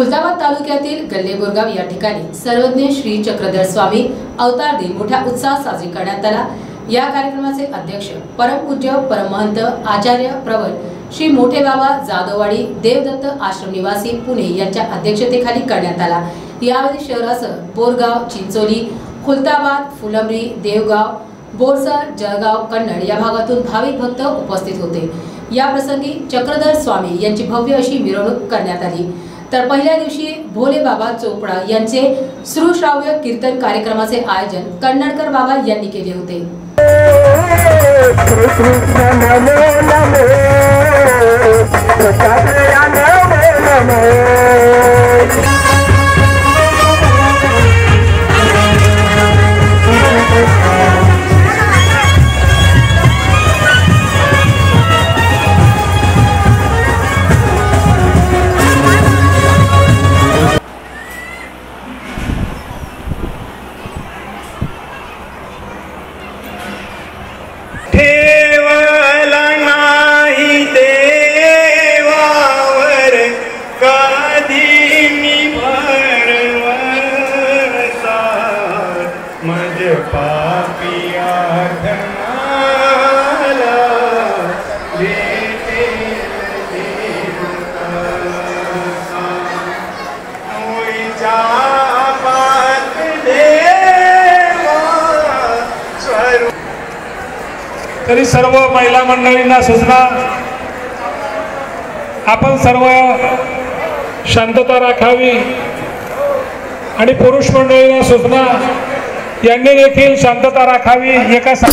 खुलताबाद तालुक्यातील गल्लेबोरगाव या ठिकाणी सर्वज्ञ श्री चक्रधर स्वामी अवतार दिन मोठ्या उत्साहात साजरी करण्यात आला. या कार्यक्रमाचे अध्यक्ष परमपूज्य परमहंत आचार्य प्रवर श्री मोठे बाबा जाधववाडी देवदत्त आश्रम निवासी पुणे यांच्या अध्यक्षतेखाली करण्यात आला. यावेळी शहरासह बोरगाव चिंचोली खुलताबाद फुलंब्री देवगाव बोरसर जळगाव कन्नड या भागातून भाविक भक्त उपस्थित होते. या प्रसंगी चक्रधर स्वामी यांची भव्य अशी मिरवणूक करण्यात आली. तर पहिल्या दिवशी भोले बाबा चोपडा यांचे सुश्राव्य कीर्तन कार्यक्रमाचे आयोजन कन्नडकर बाबा यांनी केले होते. तरी सर्व महिला मंडळींना सूचना. आपण सर्व शांतता राखावी आणि पुरुष मंडळींना सूचना. यांनी देखील शांतता राखावी एका सा-